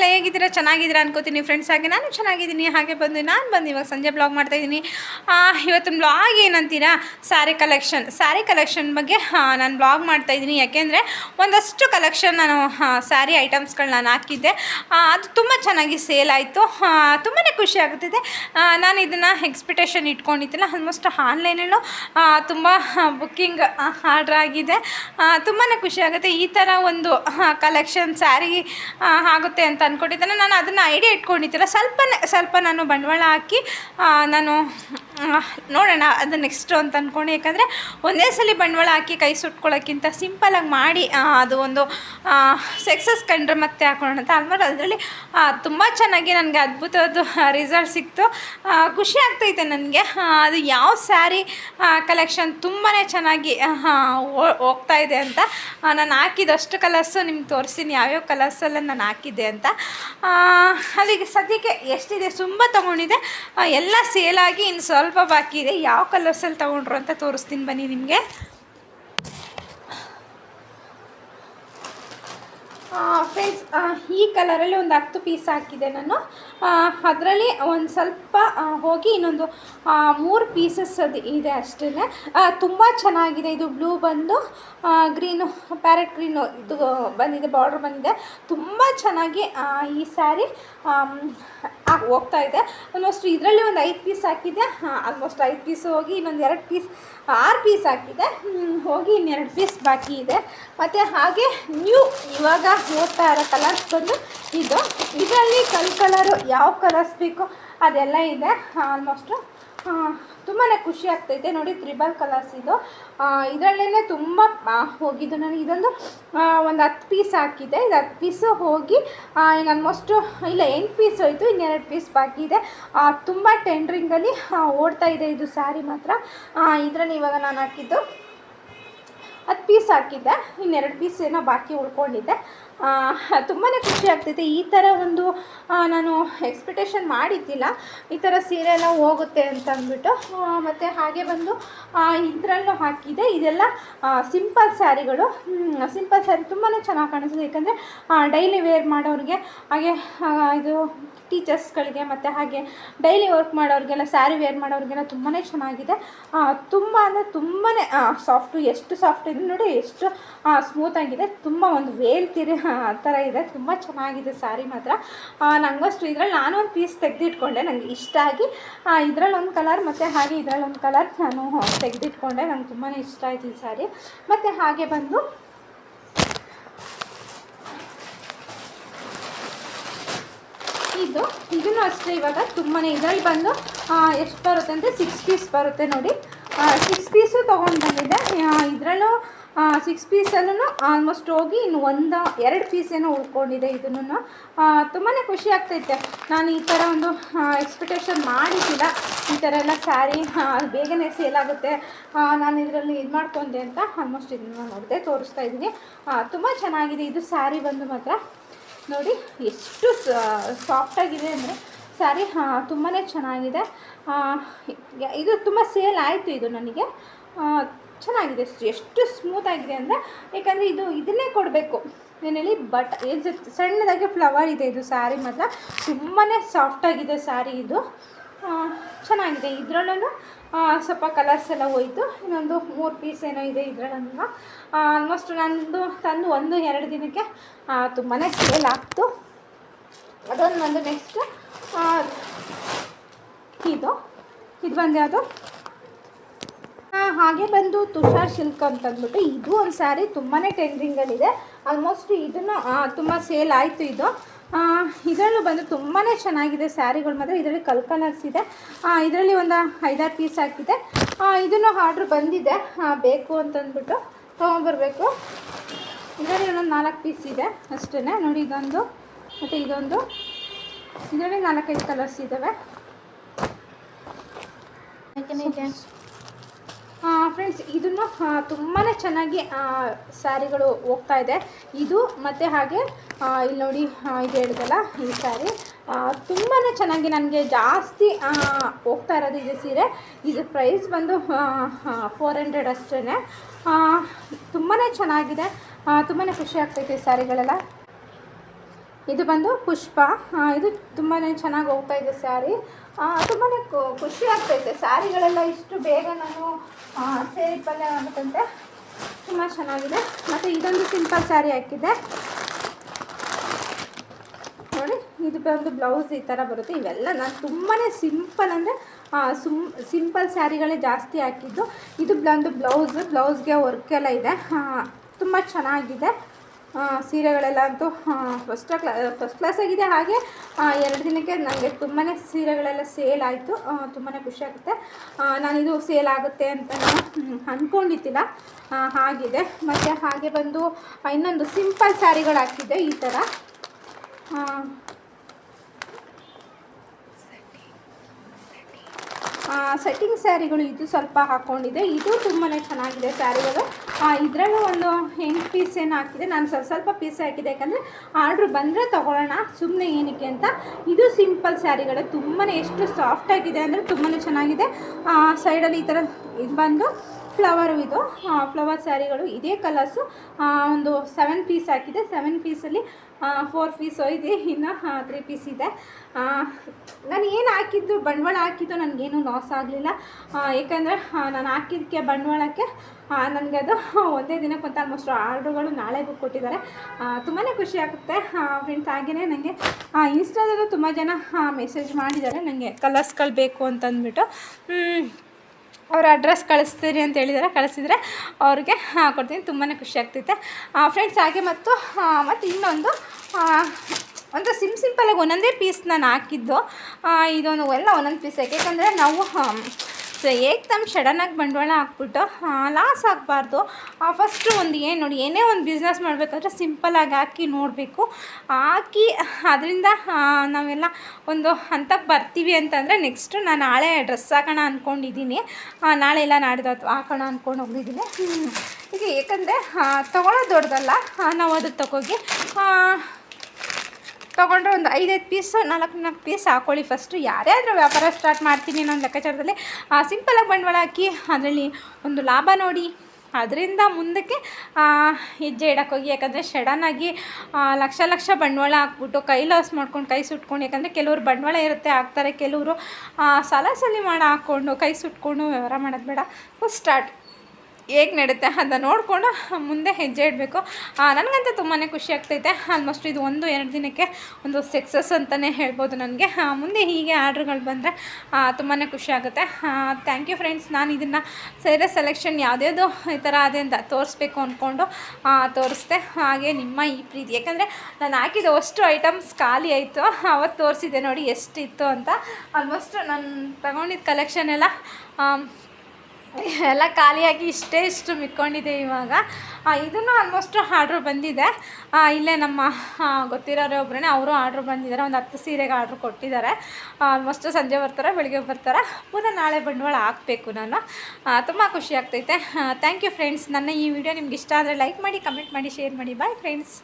ಎಲ್ಲ ಹೇಗಿದ್ದೀರಾ? ಚೆನ್ನಾಗಿದ್ದೀರಾ ಅನ್ಕೋತೀನಿ. ಫ್ರೆಂಡ್ಸ್ ಹಾಗೆ, ನಾನು ಚೆನ್ನಾಗಿದ್ದೀನಿ. ಹಾಗೆ ಬಂದು ನಾನು ಬಂದು ಇವಾಗ ಸಂಜೆ ಬ್ಲಾಗ್ ಮಾಡ್ತಾಯಿದ್ದೀನಿ ಇವತ್ತು ಬ್ಲಾಗ್ ಏನಂತೀರಾ? ಸ್ಯಾರಿ ಕಲೆಕ್ಷನ್ ಸ್ಯಾರಿ ಕಲೆಕ್ಷನ್ ಬಗ್ಗೆ ನಾನು ಬ್ಲಾಗ್ ಮಾಡ್ತಾಯಿದ್ದೀನಿ ಯಾಕೆಂದರೆ ಒಂದಷ್ಟು ಕಲೆಕ್ಷನ್ ನಾನು ಸ್ಯಾರಿ ಐಟಮ್ಸ್ಗಳು ನಾನು ಹಾಕಿದ್ದೆ. ಅದು ತುಂಬ ಚೆನ್ನಾಗಿ ಸೇಲ್ ಆಯಿತು. ತುಂಬಾ ಖುಷಿ ಆಗುತ್ತಿದೆ. ನಾನು ಇದನ್ನು ಎಕ್ಸ್ಪೆಕ್ಟೇಷನ್ ಇಟ್ಕೊಂಡಿದ್ದಿಲ್ಲ. ಆಲ್ಮೋಸ್ಟ್ ಆನ್ಲೈನಲ್ಲೂ ತುಂಬ ಬುಕ್ಕಿಂಗ್ ಆರ್ಡ್ರ್ ಆಗಿದೆ. ತುಂಬಾ ಖುಷಿ ಆಗುತ್ತೆ. ಈ ಥರ ಒಂದು ಕಲೆಕ್ಷನ್ ಸ್ಯಾರಿ ಆಗುತ್ತೆ ಅಂತ ಅಂದ್ಕೊಂಡಿದ್ದೇನೆ. ನಾನು ಅದನ್ನು ಐಡಿಯಾ ಇಟ್ಕೊಂಡಿದ್ದಿಲ್ಲ. ಸ್ವಲ್ಪ ಸ್ವಲ್ಪ ನಾನು ಬಂಡವಾಳ ಹಾಕಿ ನಾನು ನೋಡೋಣ ಅದು ನೆಕ್ಸ್ಟು ಅಂತ ಅಂದ್ಕೊಂಡು ಯಾಕಂದರೆ ಒಂದೇ ಸಲ ಬಂಡವಾಳ ಹಾಕಿ ಕೈ ಸುಟ್ಕೊಳ್ಳೋಕ್ಕಿಂತ ಸಿಂಪಲಾಗಿ ಮಾಡಿ ಅದು ಒಂದು ಸಕ್ಸಸ್ ಕಂಡ್ರೆ ಮತ್ತೆ ಹಾಕೋಣ ಅಂತ. ಆಲ್ಮೋಸ್ಟ್ ಅದರಲ್ಲಿ ತುಂಬ ಚೆನ್ನಾಗಿ ನನಗೆ ಅದ್ಭುತವಾದ ರಿಸಲ್ಟ್ ಸಿಕ್ತು. ಖುಷಿ ಆಗ್ತೈತೆ ನನಗೆ. ಅದು ಯಾವ ಸ್ಯಾರಿ ಕಲೆಕ್ಷನ್ ತುಂಬಾ ಚೆನ್ನಾಗಿ ಹೋಗ್ತಾ ಇದೆ ಅಂತ. ನಾನು ಹಾಕಿದಷ್ಟು ಕಲರ್ಸು ನಿಮ್ಗೆ ತೋರಿಸ್ತೀನಿ. ಯಾವ್ಯಾವ ಕಲರ್ಸಲ್ಲ ನಾನು ಹಾಕಿದ್ದೆ ಅಂತ. ಅದಕ್ಕೆ ಸದ್ಯಕ್ಕೆ ಎಷ್ಟಿದೆ? ತುಂಬ ತೊಗೊಂಡಿದೆ ಎಲ್ಲ ಸೇಲಾಗಿ ಇನ್ನು ಸ್ವಲ್ಪ ಬಾಕಿ ಇದೆ ಯಾವ ಕಲರ್ಸಲ್ಲಿ ತೊಗೊಂಡ್ರು ಅಂತ ತೋರಿಸ್ತೀನಿ ಬನ್ನಿ ನಿಮಗೆ. ಫ್ರೆಂಡ್ಸ್ ಈ ಕಲರಲ್ಲಿ ಒಂದು ಹತ್ತು ಪೀಸ್ ಹಾಕಿದೆ ನಾನು. ಅದರಲ್ಲಿ ಒಂದು ಸ್ವಲ್ಪ ಹೋಗಿ ಇನ್ನೊಂದು ಮೂರು ಪೀಸಸ್ ಅದು ಇದೆ ಅಷ್ಟೇ ತುಂಬ ಚೆನ್ನಾಗಿದೆ. ಇದು ಬ್ಲೂ ಬಂದು ಗ್ರೀನು ಪ್ಯಾರೆಟ್ ಗ್ರೀನು ಇದು ಬಂದಿದೆ ಬಾರ್ಡ್ರ್ ಬಂದಿದೆ. ತುಂಬ ಚೆನ್ನಾಗಿ ಈ ಸ್ಯಾರಿ ಹೋಗ್ತಾ ಇದೆ. ಆಲ್ಮೋಸ್ಟ್ ಇದರಲ್ಲಿ ಒಂದು ಐದು ಪೀಸ್ ಹಾಕಿದೆ. ಆಲ್ಮೋಸ್ಟ್ ಐದು ಪೀಸ್ ಹೋಗಿ ಇನ್ನೊಂದು ಎರಡು ಪೀಸ್ ಆರು ಪೀಸ್ ಹಾಕಿದೆ. ಹೋಗಿ ಇನ್ನೆರಡು ಪೀಸ್ ಬಾಕಿ ಇದೆ. ಮತ್ತು ಹಾಗೆ ನ್ಯೂ ಇವಾಗ ಓದ್ತಾ ಇರೋ ಕಲರ್ಸ್ ಬಂದು ಇದು, ಇದರಲ್ಲಿ ಕಲ್ ಕಲರು ಯಾವ ಕಲರ್ಸ್ ಬೇಕು? ಅದೆಲ್ಲ ಇದೆ. ಆಲ್ಮೋಸ್ಟು ತುಂಬಾ ಖುಷಿ ಆಗ್ತೈತೆ. ನೋಡಿ ತ್ರಿಬಲ್ ಕಲರ್ಸ್ ಇದು. ಇದರಲ್ಲೇ ತುಂಬ ಹೋಗಿದ್ದು ನಾನು. ಇದೊಂದು ಒಂದು ಹತ್ತು ಪೀಸ್ ಹಾಕಿದ್ದೆ ಇದು ಹತ್ತು ಪೀಸು ಹೋಗಿ ಇನ್ನು ಆಲ್ಮೋಸ್ಟು ಇಲ್ಲ, ಎಂಟು ಪೀಸ್ ಹೋಯಿತು. ಇನ್ನೆರಡು ಪೀಸ್ ಬಾಕಿ ಇದೆ. ತುಂಬ ಟೆಂಡ್ರಿಂಗಲ್ಲಿ ಓಡ್ತಾ ಇದೆ ಇದು ಸ್ಯಾರಿ ಮಾತ್ರ. ಇದರಲ್ಲಿ ಇವಾಗ ನಾನು ಹಾಕಿದ್ದು ಹತ್ತು ಪೀಸ್ ಹಾಕಿದ್ದೆ. ಇನ್ನೆರಡು ಪೀಸ್ ಏನೋ ಬಾಕಿ ಉಳ್ಕೊಂಡಿದ್ದೆ ತುಂಬಾ ಖುಷಿ ಆಗ್ತೈತೆ. ಈ ಥರ ಒಂದು ನಾನು ಎಕ್ಸ್ಪೆಕ್ಟೇಷನ್ ಮಾಡಿದ್ದಿಲ್ಲ. ಈ ಥರ ಸೀರೆ ಎಲ್ಲ ಹೋಗುತ್ತೆ ಅಂತ ಅಂದ್ಬಿಟ್ಟು ಮತ್ತು ಹಾಗೆ ಬಂದು ಇದರಲ್ಲೂ ಹಾಕಿದೆ. ಇದೆಲ್ಲ ಸಿಂಪಲ್ ಸ್ಯಾರಿಗಳು. ಸಿಂಪಲ್ ಸ್ಯಾರಿ ತುಂಬಾ ಚೆನ್ನಾಗಿ ಕಾಣಿಸ್ತದೆ ಯಾಕಂದರೆ ಡೈಲಿ ವೇರ್ ಮಾಡೋರಿಗೆ, ಹಾಗೆ ಇದು ಟೀಚರ್ಸ್ಗಳಿಗೆ ಮತ್ತು ಹಾಗೆ ಡೈಲಿ ವರ್ಕ್ ಮಾಡೋರಿಗೆಲ್ಲ, ಸ್ಯಾರಿ ವೇರ್ ಮಾಡೋರಿಗೆಲ್ಲ ತುಂಬಾ ಚೆನ್ನಾಗಿದೆ. ತುಂಬ ಅಂದರೆ ತುಂಬಾ ಸಾಫ್ಟು ಎಷ್ಟು ಸಾಫ್ಟ್ ಇದೆ ನೋಡಿ, ಎಷ್ಟು ಸ್ಮೂತಾಗಿದೆ ತುಂಬ ಒಂದು ವೇಲ್ ತಿರಿ ಆ ಥರ ಇದೆ. ತುಂಬ ಚೆನ್ನಾಗಿದೆ ಸ್ಯಾರಿ ಮಾತ್ರ. ನನಗಷ್ಟು ಇದರಲ್ಲಿ ನಾನು ಒಂದು ಪೀಸ್ ತೆಗೆದಿಟ್ಕೊಂಡೆ. ನನಗೆ ಇಷ್ಟ ಆಗಿ ಇದರಲ್ಲಿ ಒಂದು ಕಲರ್ ಮತ್ತು ಹಾಗೆ ಇದರಲ್ಲಿ ಒಂದು ಕಲರ್ ನಾನು ತೆಗೆದಿಟ್ಕೊಂಡೆ. ನಂಗೆ ತುಂಬಾ ಇಷ್ಟ ಆಯಿತು ಈ ಸ್ಯಾರಿ ಮತ್ತು ಹಾಗೆ ಬಂದು ಇದು, ಇದನ್ನು ಅಷ್ಟೇ ಇವಾಗ ತುಂಬಾ ಇದರಲ್ಲಿ ಬಂದು ಎಷ್ಟು ಬರುತ್ತೆ ಅಂದರೆ ಸಿಕ್ಸ್ ಪೀಸ್ ಬರುತ್ತೆ ನೋಡಿ. ಸಿಕ್ಸ್ ಪೀಸು ತೊಗೊಂಡು ಬಂದಿದ್ದೆ. ಇದರಲ್ಲೂ ಸಿಕ್ಸ್ ಪೀಸಲ್ಲೂ ಆಲ್ಮೋಸ್ಟ್ ಹೋಗಿ ಇನ್ನು ಒಂದು ಎರಡು ಪೀಸ್ ಏನೋ ಉಳ್ಕೊಂಡಿದೆ ಇದನ್ನು ತುಂಬಾ ಖುಷಿ ಆಗ್ತೈತೆ. ನಾನು ಈ ಥರ ಒಂದು ಎಕ್ಸ್ಪೆಕ್ಟೇಷನ್ ಮಾಡಿದ್ದಿಲ್ಲ ಈ ಥರ ಎಲ್ಲ ಸ್ಯಾರಿ ಬೇಗನೆ ಸೇಲ್ ಆಗುತ್ತೆ. ಆ, ನಾನು ಇದರಲ್ಲಿ ಇದು ಮಾಡ್ಕೊಂಡೆ ಅಂತ ಆಲ್ಮೋಸ್ಟ್ ಇದನ್ನು ನೋಡಿದೆ ತೋರಿಸ್ತಾ ಇದ್ದೀನಿ. ತುಂಬ ಚೆನ್ನಾಗಿದೆ. ಇದು ಸ್ಯಾರಿ ಬಂದು ಮಾತ್ರ. ನೋಡಿ ಎಷ್ಟು ಸಾಫ್ಟಾಗಿದೆ ಅಂದರೆ ಸ್ಯಾರಿ ತುಂಬಾ ಚೆನ್ನಾಗಿದೆ. ಇದು ತುಂಬ ಸೇಲ್ ಆಯಿತು ಇದು ನನಗೆ. ಚೆನ್ನಾಗಿದೆ, ಎಷ್ಟು ಸ್ಮೂತ್ ಆಗಿದೆ ಅಂದರೆ ಯಾಕಂದರೆ ಇದು ಇದನ್ನೇ ಕೊಡಬೇಕು. ಏನೇಳಿ ಬಟ್ ಇದು ಸಣ್ಣದಾಗಿ ಫ್ಲವರ್ ಇದೆ, ಇದು ಸ್ಯಾರಿ ಮಾತ್ರ. ತುಂಬಾ ಸಾಫ್ಟಾಗಿದೆ ಸ್ಯಾರಿ ಇದು. ಚೆನ್ನಾಗಿದೆ. ಇದರಲ್ಲೂ ಸ್ವಲ್ಪ ಕಲರ್ಸ್ ಎಲ್ಲ ಹೋಯಿತು. ಇನ್ನೊಂದು ಮೂರು ಪೀಸ್ ಏನೋ ಇದೆ ಇದರಲ್ಲೂ. ಆಲ್ಮೋಸ್ಟ್ ನಂದು, ತಂದು ಒಂದು ಎರಡು ದಿನಕ್ಕೆ ತುಂಬಾ ಸೇಲ್ ಆಗ್ತು. ಅದೊಂದು ಒಂದು ನೆಕ್ಸ್ಟ್ ಇದು. ಇದು ಬಂದು ಯಾವುದು? ಹಾಗೆ ಬಂದು ತುಷಾರ್ ಶಿಲ್ಕ್ ಅಂತ ಅಂದ್ಬಿಟ್ಟು ಇದು ಒಂದು ಸ್ಯಾರಿ ತುಂಬಾ ಟೆಂಡ್ರಿಂಗಲ್ಲಿದೆ ಆಲ್ಮೋಸ್ಟ್ ಇದನ್ನು ತುಂಬ ಸೇಲ್ ಆಯಿತು ಇದು. ಇದರಲ್ಲೂ ಬಂದು ತುಂಬಾ ಚೆನ್ನಾಗಿದೆ ಸ್ಯಾರಿಗಳು ಮಾತ್ರ. ಇದರಲ್ಲಿ ಕಲ್ ಕಲರ್ಸ್ ಇದೆ. ಇದರಲ್ಲಿ ಒಂದು ಐದಾರು ಪೀಸ್ ಹಾಕಿದೆ. ಇದನ್ನು ಆರ್ಡ್ರ್ ಬಂದಿದೆ. ಬೇಕು ಅಂತಂದ್ಬಿಟ್ಟು ತೊಗೊಂಬರ್ಬೇಕು. ಇದರಲ್ಲಿ ಒಂದೊಂದು ನಾಲ್ಕು ಪೀಸ್ ಇದೆ ಅಷ್ಟೇ ನೋಡಿ ಇದೊಂದು, ಮತ್ತು ಇದೊಂದು. ಇದರಲ್ಲಿ ನಾಲ್ಕೈದು ಕಲರ್ಸ್ ಇದ್ದಾವೆ ಫ್ರೆಂಡ್ಸ್ ಇದನ್ನು ತುಂಬಾ ಚೆನ್ನಾಗಿ ಸ್ಯಾರಿಗಳು ಹೋಗ್ತಾ ಇದೆ. ಇದು ಮತ್ತು ಹಾಗೆ ಇಲ್ಲಿ ನೋಡಿ ಇದು ಹೇಳಿದಲ್ಲ ಈ ಸ್ಯಾರಿ. ತುಂಬಾ ಚೆನ್ನಾಗಿ ನನಗೆ ಜಾಸ್ತಿ ಹೋಗ್ತಾ ಇರೋದು ಇದು ಸೀರೆ. ಇದು ಪ್ರೈಸ್ ಬಂದು ಫೋರ್ ಹಂಡ್ರೆಡ್ ಅಷ್ಟೇ ತುಂಬಾ ಚೆನ್ನಾಗಿದೆ. ತುಂಬಾ ಖುಷಿ ಆಗ್ತೈತೆ ಈ ಸ್ಯಾರಿಗಳೆಲ್ಲ. ಇದು ಬಂದು ಪುಷ್ಪ. ಇದು ತುಂಬಾ ಚೆನ್ನಾಗಿ ಹೋಗ್ತಾ ಇದೆ ಸ್ಯಾರಿ. ತುಂಬಾ ಖುಷಿ ಆಗ್ತೈತೆ. ಸ್ಯಾರಿಗಳೆಲ್ಲ ಇಷ್ಟು ಬೇಗ ನಾನು ಸೇರಿ ಪಲ್ಯ ಆಗುತ್ತಂತೆ ತುಂಬ ಚೆನ್ನಾಗಿದೆ. ಮತ್ತು ಇದೊಂದು ಸಿಂಪಲ್ ಸ್ಯಾರಿ ಹಾಕಿದ್ದೆ. ನೋಡಿ, ಇದು ಬಂದು ಬ್ಲೌಸ್ ಈ ಥರ ಬರುತ್ತೆ. ಇವೆಲ್ಲ ನಾನು ತುಂಬಾ ಸಿಂಪಲ್ ಅಂದರೆ ಸುಮ್ ಸಿಂಪಲ್ ಸ್ಯಾರಿಗಳೇ ಜಾಸ್ತಿ ಹಾಕಿದ್ದು. ಇದು ಬಂದು ಬ್ಲೌಸ್, ಬ್ಲೌಸ್ಗೆ ವರ್ಕ್ ಎಲ್ಲ ಇದೆ. ತುಂಬ ಚೆನ್ನಾಗಿದೆ. ಸೀರೆಗಳೆಲ್ಲ ಅಂತೂ ಫಸ್ಟ್ ಕ್ಲಾ ಫಸ್ಟ್ ಕ್ಲಾಸ್ ಆಗಿದೆ. ಹಾಗೆ ಎರಡು ದಿನಕ್ಕೆ ನನಗೆ ತುಂಬಾ ಸೀರೆಗಳೆಲ್ಲ ಸೇಲ್ ಆಯಿತು. ತುಂಬಾ ಖುಷಿಯಾಗುತ್ತೆ ನಾನಿದು ಸೇಲ್ ಆಗುತ್ತೆ ಅಂತ ನಾನು ಅಂದ್ಕೊಂಡಿದ್ದಿಲ್ಲ ಆಗಿದೆ ಮತ್ತು ಹಾಗೆ ಬಂದು ಇನ್ನೊಂದು ಸಿಂಪಲ್ ಸ್ಯಾರಿಗಳು ಹಾಕಿದ್ದೆ ಈ ಥರ ಸೆಟ್ಟಿಂಗ್ ಸ್ಯಾರಿಗಳು ಇದು ಸ್ವಲ್ಪ ಹಾಕ್ಕೊಂಡಿದೆ ಇದು ತುಂಬಾ ಚೆನ್ನಾಗಿದೆ ಸ್ಯಾರಿಗಳು ಇದರಲ್ಲೂ ಒಂದು ಎಂಟು ಪೀಸ್ ಏನು ಹಾಕಿದೆ ನಾನು ಸ್ವಲ್ಪ ಸ್ವಲ್ಪ ಪೀಸ್ ಹಾಕಿದೆ ಯಾಕಂದರೆ ಆರ್ಡ್ರ್ ಬಂದರೆ ತೊಗೊಳ್ಳೋಣ ಸುಮ್ಮನೆ ಏನಕ್ಕೆ ಅಂತ. ಇದು ಸಿಂಪಲ್ ಸ್ಯಾರಿಗಳು ತುಂಬಾ ಎಷ್ಟು ಸಾಫ್ಟ್ ಆಗಿದೆ ಅಂದರೆ ತುಂಬಾ ಚೆನ್ನಾಗಿದೆ. ಸೈಡಲ್ಲಿ ಈ ಥರ ಇದು ಬಂದು ಫ್ಲವರು ಇದು. ಫ್ಲವರ್ ಸ್ಯಾರಿಗಳು ಇದೇ ಕಲರ್ಸು ಒಂದು ಸೆವೆನ್ ಪೀಸ್ ಹಾಕಿದೆ ಸೆವೆನ್ ಪೀಸಲ್ಲಿ ಫೋರ್ ಪೀಸ್ ಇದೆ. ಇನ್ನು ತ್ರೀ ಪೀಸ್ ಇದೆ. ನಾನು ಏನು ಹಾಕಿದ್ದು? ಬಂಡವಾಳ ಹಾಕಿದ್ದು ನನಗೇನು ಲಾಸ್ ಆಗಲಿಲ್ಲ. ಏಕೆಂದರೆ ನಾನು ಹಾಕಿದ್ದಕ್ಕೆ ಬಂಡವಾಳಕ್ಕೆ ನನಗೆ ಅದು ಒಂದೇ ದಿನಕ್ಕೆ ಅಂತ ಆಲ್ಮೋಸ್ಟ್ ಆರ್ಡ್ರುಗಳು ನಾಳೆಗೂ ಕೊಟ್ಟಿದ್ದಾರೆ. ತುಂಬಾ ಖುಷಿ ಆಗುತ್ತೆ ಫ್ರೆಂಡ್ಸ್ ಹಾಗೆಯೇ ನನಗೆ ಇನ್ಸ್ಟಾದಲ್ಲೂ ತುಂಬ ಜನ ಮೆಸೇಜ್ ಮಾಡಿದ್ದಾರೆ ನನಗೆ ಕಲರ್ಸ್ಗಳು ಬೇಕು ಅಂತಂದ್ಬಿಟ್ಟು. ಅವ್ರ ಅಡ್ರೆಸ್ ಕಳಿಸ್ತೀರಿ ಅಂತ ಹೇಳಿದ್ದಾರೆ ಕಳಿಸಿದರೆ ಅವ್ರಿಗೆ ಕೊಡ್ತೀನಿ. ತುಂಬಾ ಖುಷಿ ಆಗ್ತೈತೆ. ಫ್ರೆಂಡ್ಸ್ ಹಾಗೆ ಮತ್ತು ಮತ್ತು ಇನ್ನೊಂದು ಒಂದು ಸಿಮ್ ಸಿಂಪಲಾಗಿ ಒಂದೊಂದೇ ಪೀಸ್ ನಾನು ಹಾಕಿದ್ದು. ಇದೊಂದು ಎಲ್ಲ ಒಂದೊಂದು ಪೀಸ್ ಯಾಕೆಂದರೆ ನಾವು ಸೊ ಏಕ್ದಮ್ ಸಡನ್ನಾಗಿ ಬಂಡವಾಳ ಹಾಕ್ಬಿಟ್ಟು ಲಾಸ್ ಆಗಬಾರ್ದು. ಫಸ್ಟು ಒಂದು ಏನು ನೋಡಿ, ಏನೇ ಒಂದು ಬಿಸ್ನೆಸ್ ಮಾಡಬೇಕಾದ್ರೆ ಸಿಂಪಲಾಗಿ ಹಾಕಿ ನೋಡಬೇಕು. ಹಾಕಿ, ಅದರಿಂದ ನಾವೆಲ್ಲ ಒಂದು ಹಂತಕ್ಕೆ ಬರ್ತೀವಿ ಅಂತಂದರೆ ನೆಕ್ಸ್ಟು ನಾನು ನಾಳೆ ಡ್ರೆಸ್ ಹಾಕೋಣ ಅಂದ್ಕೊಂಡಿದ್ದೀನಿ ನಾಳೆ ಎಲ್ಲ ನಾಡಿದ್ದು ಹಾಕೋಣ ಅಂದ್ಕೊಂಡು ಹೋಗಿದ್ದೀನಿ ಈಗ ಏಕೆಂದರೆ ತೊಗೊಳೋದು ದೊಡ್ಡದಲ್ಲ ನಾವು ಅದು ತಗೋಗಿ ತೊಗೊಂಡ್ರೆ ಒಂದು ಐದೈದು ಪೀಸು ನಾಲ್ಕು ನಾಲ್ಕು ಪೀಸ್ ಹಾಕ್ಕೊಳ್ಳಿ ಫಸ್ಟು ಯಾರ್ಯಾರು ವ್ಯಾಪಾರ ಸ್ಟಾರ್ಟ್ ಮಾಡ್ತೀನಿ ಅನ್ನೋ ಲೆಕ್ಕಾಚಾರದಲ್ಲಿ ಸಿಂಪಲಾಗಿ ಬಂಡವಾಳ ಹಾಕಿ ಅದರಲ್ಲಿ ಒಂದು ಲಾಭ ನೋಡಿ. ಅದರಿಂದ ಮುಂದಕ್ಕೆ ಹೆಜ್ಜೆ ಇಡೋಕ್ಕೋಗಿ ಯಾಕಂದರೆ ಸಡನ್ನಾಗಿ ಲಕ್ಷ ಲಕ್ಷ ಬಂಡವಾಳ ಹಾಕ್ಬಿಟ್ಟು ಕೈ ಲಾಸ್ ಮಾಡ್ಕೊಂಡು, ಕೈ ಸುಟ್ಕೊಂಡು, ಯಾಕಂದರೆ ಕೆಲವರು ಬಂಡವಾಳ ಇರುತ್ತೆ, ಹಾಕ್ತಾರೆ. ಕೆಲವರು ಸಾಲ ಸಲಿ ಮಾಡಿ ಹಾಕ್ಕೊಂಡು, ಕೈ ಸುಟ್ಕೊಂಡು ವ್ಯವಹಾರ ಮಾಡೋದು ಬೇಡ. ಫಸ್ಟ್ ಸ್ಟಾರ್ಟ್ ಹೇಗೆ ನಡುತ್ತೆ ಅದನ್ನ ನೋಡಿಕೊಂಡು ಮುಂದೆ ಹೆಜ್ಜೆ ಇಡಬೇಕು. ನನಗಂತೂ ತುಂಬಾ ಖುಷಿ ಆಗ್ತೈತೆ. ಆಲ್ಮೋಸ್ಟ್ ಇದು ಒಂದು ಎರಡು ದಿನಕ್ಕೆ ಒಂದು ಸಕ್ಸಸ್ ಅಂತಲೇ ಹೇಳ್ಬೋದು ನನಗೆ. ಮುಂದೆ ಹೀಗೆ ಆರ್ಡ್ರ್ಗಳು ಬಂದರೆ ತುಂಬಾ ಖುಷಿ ಆಗುತ್ತೆ. ಥ್ಯಾಂಕ್ ಯು ಫ್ರೆಂಡ್ಸ್ ನಾನು ಇದನ್ನು ಸೀರೆ ಸೆಲೆಕ್ಷನ್ ಯಾವುದ್ಯಾವುದು ಈ ಥರ ಅದೇ ಅಂತ ತೋರಿಸ್ಬೇಕು ಅಂದ್ಕೊಂಡು ತೋರಿಸ್ದೆ. ಹಾಗೆ ನಿಮ್ಮ ಈ ಪ್ರೀತಿ. ಯಾಕಂದರೆ ನಾನು ಹಾಕಿದ ಅಷ್ಟು ಐಟಮ್ಸ್ ಖಾಲಿ ಆಯಿತು. ಅವತ್ತು ತೋರಿಸಿದೆ ನೋಡಿ ಎಷ್ಟಿತ್ತು ಅಂತ. ಆಲ್ಮೋಸ್ಟ್ ನಾನು ತಗೊಂಡಿದ್ದ ಕಲೆಕ್ಷನ್ ಎಲ್ಲ ಎಲ್ಲ ಖಾಲಿಯಾಗಿ ಇಷ್ಟೇ ಇಷ್ಟು ಮಿಕ್ಕೊಂಡಿದೆ ಇವಾಗ. ಇದನ್ನು ಆಲ್ಮೋಸ್ಟ್ ಆರ್ಡ್ರ್ ಬಂದಿದೆ. ಇಲ್ಲೇ ನಮ್ಮ ಗೊತ್ತಿರೋರೇ ಒಬ್ಬರೇ ಅವರು ಆರ್ಡ್ರ್ ಬಂದಿದ್ದಾರೆ. ಒಂದು ಹತ್ತು ಸೀರೆಗೆ ಆರ್ಡ್ರ್ ಕೊಟ್ಟಿದ್ದಾರೆ. ಆಲ್ಮೋಸ್ಟ್ ಸಂಜೆ ಬರ್ತಾರೆ, ಬೆಳಿಗ್ಗೆ ಬರ್ತಾರೆ. ಪುನಃ ನಾಳೆ ಬಂಡವಾಳ ಹಾಕಬೇಕು ನಾನು. ತುಂಬ ಖುಷಿ ಆಗ್ತೈತೆ. ಥ್ಯಾಂಕ್ ಯು ಫ್ರೆಂಡ್ಸ್ ನನ್ನ ಈ ವಿಡಿಯೋ ನಿಮ್ಗೆ ಇಷ್ಟ ಆದರೆ ಲೈಕ್ ಮಾಡಿ ಕಮೆಂಟ್ ಮಾಡಿ ಶೇರ್ ಮಾಡಿ. Bye friends